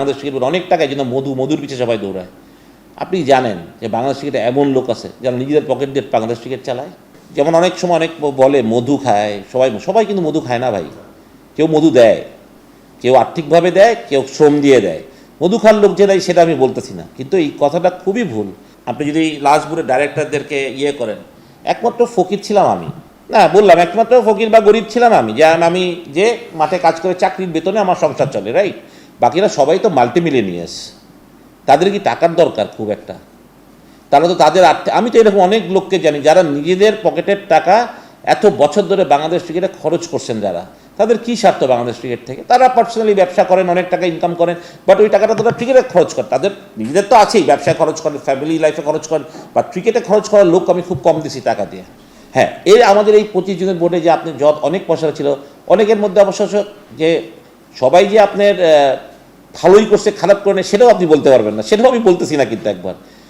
Bangladesh cricket অনেক টাকা এই জন্য মধু, মধুর পিছিয়ে সবাই দৌড়ায়। আপনি জানেন যে বাংলাদেশ ক্রিকেটে এমন লোক আছে যারা নিজেদের পকেট দিয়ে বাংলাদেশ ক্রিকেট চালায়। যেমন অনেক সময় অনেক বলে মধু খায়, সবাই সবাই কিন্তু মধু খায় না ভাই। কেউ মধু দেয়, কেউ আর্থিকভাবে দেয়, কেউ শ্রম দিয়ে দেয়। মধু খান লোক যে দেয় সেটা আমি বলতেছি না। কিন্তু এই কথাটা খুবই ভুল। আপনি যদি লাস্টপুরের ডাইরেক্টরদেরকে ইয়ে করেন, একমাত্র ফকির ছিলাম আমি। না, বললাম, একমাত্র ফকির বা গরিব ছিলাম আমি। যে আমি যে মাঠে কাজ করে চাকরির বেতনে আমার সংসার চলে রাইট বাকিরা সবাই তো মাল্টিমিলিনিয়াস তাদের কি টাকার দরকার খুব একটা? তারা তো তাদের আর্থিক আমি তো এরকম অনেক লোককে জানি যারা নিজেদের পকেটের টাকা এত বছর ধরে বাংলাদেশ ক্রিকেটে খরচ করছেন যারা। তাদের কি স্বার্থ বাংলাদেশ ক্রিকেট থেকে? তারা পার্সোনালি ব্যবসা করেন, অনেক টাকা ইনকাম করেন বাট ওই টাকাটা তারা ক্রিকেটে খরচ করেন তাদের নিজেদের তো আছেই ব্যবসায় খরচ করেন ফ্যামিলি লাইফে খরচ করেন বা ক্রিকেটে খরচ করার লোক আমি খুব কম দিছি টাকা দিয়ে। হ্যাঁ এই আমাদের এই জনের বোর্ডে যে আপনি যত অনেক পয়সা ছিল, অনেকের মধ্যে অবশ্য যে সবাই যে আপনার ভালোই করছে, খারাপ করে সেটাও আপনি বলতে পারবেন না। সেটাও আমি বলতেছি না কিন্তু একবার।